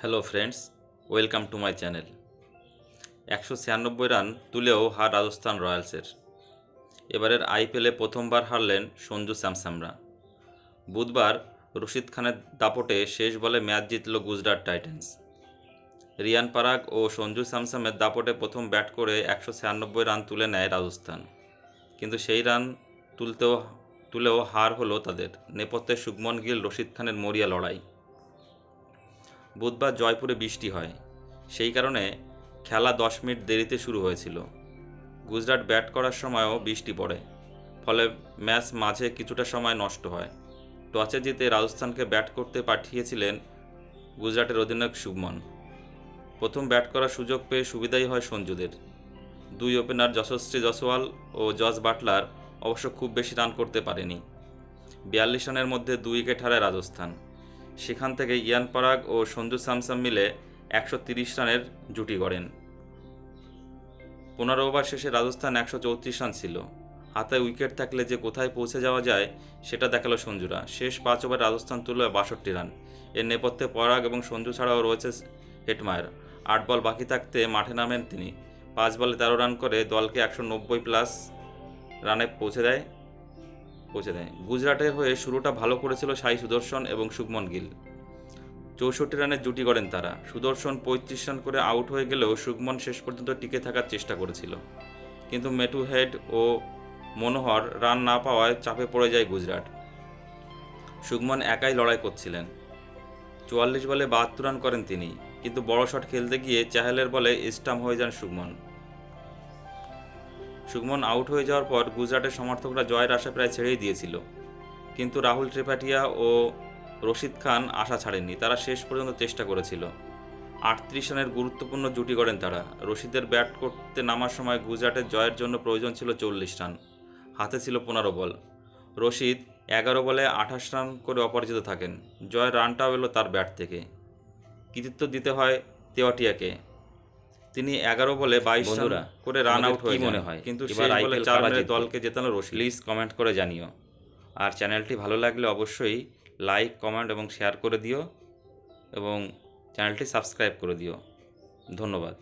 Hello friends welcome to my channel একশো ছিয়ানব্বই run তুলেও হার রাজস্থান রয়্যালসের এবারের আইপিএলে প্রথমবার হারলেন সঞ্জু স্যামসামরা। বুধবার রশিদ খানের দাপটে শেষ বলে ম্যাচ জিতল গুজরাট টাইটান্স। রিয়ান পারাগ ও সঞ্জু স্যামসামের দাপটে প্রথম ব্যাট করে একশো ছিয়ানব্বই রান তুলে নেয় রাজস্থান। কিন্তু সেই রান তুলতেও তুলেও হার হলো তাদের। নেপথ্যে শুভমন গিল রশিদ খানের মরিয়া লড়াই। বুধবার জয়পুরে বৃষ্টি হয়। সেই কারণে খেলা দশ মিনিট দেরিতে শুরু হয়েছিল। গুজরাট ব্যাট করার সময়ও বৃষ্টি পড়ে, ফলে ম্যাচ মাঝে কিছুটা সময় নষ্ট হয়। টসে জিতে রাজস্থানকে ব্যাট করতে পাঠিয়েছিলেন গুজরাটের অধিনায়ক শুভমন। প্রথম ব্যাট করার সুযোগ পেয়ে সুবিধাই হয় সঞ্জুদের। দুই ওপেনার যশস্বী জসওয়াল ও জস বাটলার অবশ্য খুব বেশি রান করতে পারেনি। বিয়াল্লিশ রানের মধ্যে দুই উইকেট হারায় রাজস্থান। সেখান থেকে ইয়ান পরাগ ও সঞ্জু স্যামসাম মিলে একশো রানের জুটি গড়েন। পনেরো ওভার শেষে রাজস্থান একশো চৌত্রিশ রান ছিল। হাতে উইকেট থাকলে যে কোথায় পৌঁছে যাওয়া যায়, সেটা দেখাল সঞ্জুরা। শেষ পাঁচ ওভার রাজস্থান তুলল বাষট্টি রান। এর নেপথ্যে পরাগ এবং সঞ্জু ছাড়াও রয়েছে হেটমায়ার আট বল বাকি থাকতে মাঠে নামেন তিনি। পাঁচ বলে তেরো রান করে দলকে একশো নব্বই প্লাস রানে পৌঁছে দেয় পৌঁছে দেয়। গুজরাটের হয়ে শুরুটা ভালো করেছিল সাই সুদর্শন এবং শুভমন গিল। চৌষট্টি রানের জুটি গড়েন তারা। সুদর্শন পঁয়ত্রিশ রান করে আউট হয়ে গেলেও শুভমন শেষ পর্যন্ত টিকে থাকার চেষ্টা করেছিল। কিন্তু মেটু হেড ও মনোহর রান না পাওয়ায় চাপে পড়ে যায় গুজরাট। শুভমন একাই লড়াই করছিলেন। চুয়াল্লিশ বলে বাহাত্তর রান করেন তিনি। কিন্তু বড় শট খেলতে গিয়ে চাহেলের বলে স্টাম্প হয়ে যান শুভমন সুগমন আউট হয়ে যাওয়ার পর গুজরাটের সমর্থকরা জয়ের আশা প্রায় ছেড়েই দিয়েছিল। কিন্তু রাহুল ত্রিপাঠিয়া ও রশিদ খান আশা ছাড়েননি। তারা শেষ পর্যন্ত চেষ্টা করেছিল। আটত্রিশ রানের গুরুত্বপূর্ণ জুটি করেন তারা। রশিদের ব্যাট করতে নামার সময় গুজরাটের জয়ের জন্য প্রয়োজন ছিল চল্লিশ রান। হাতে ছিল পনেরো বল। রশিদ এগারো বলে আঠাশ রান করে অপরাজিত থাকেন। জয়ের রানটাও এলো তার ব্যাট থেকে। কৃতিত্ব দিতে হয় তেওয়াটিয়াকে। তিনি এগারো বলে বাইশ বন্ধুরা, করে রান আউট হয়ে মনে হয়? কিন্তু এবার শেষ বলে চার মেরে দলকে জেতানো রশিদ প্লিজ কমেন্ট করে জানিও। আর চ্যানেলটি ভালো লাগলে অবশ্যই লাইক কমেন্ট এবং শেয়ার করে দিও এবং চ্যানেলটি সাবস্ক্রাইব করে দিও। ধন্যবাদ।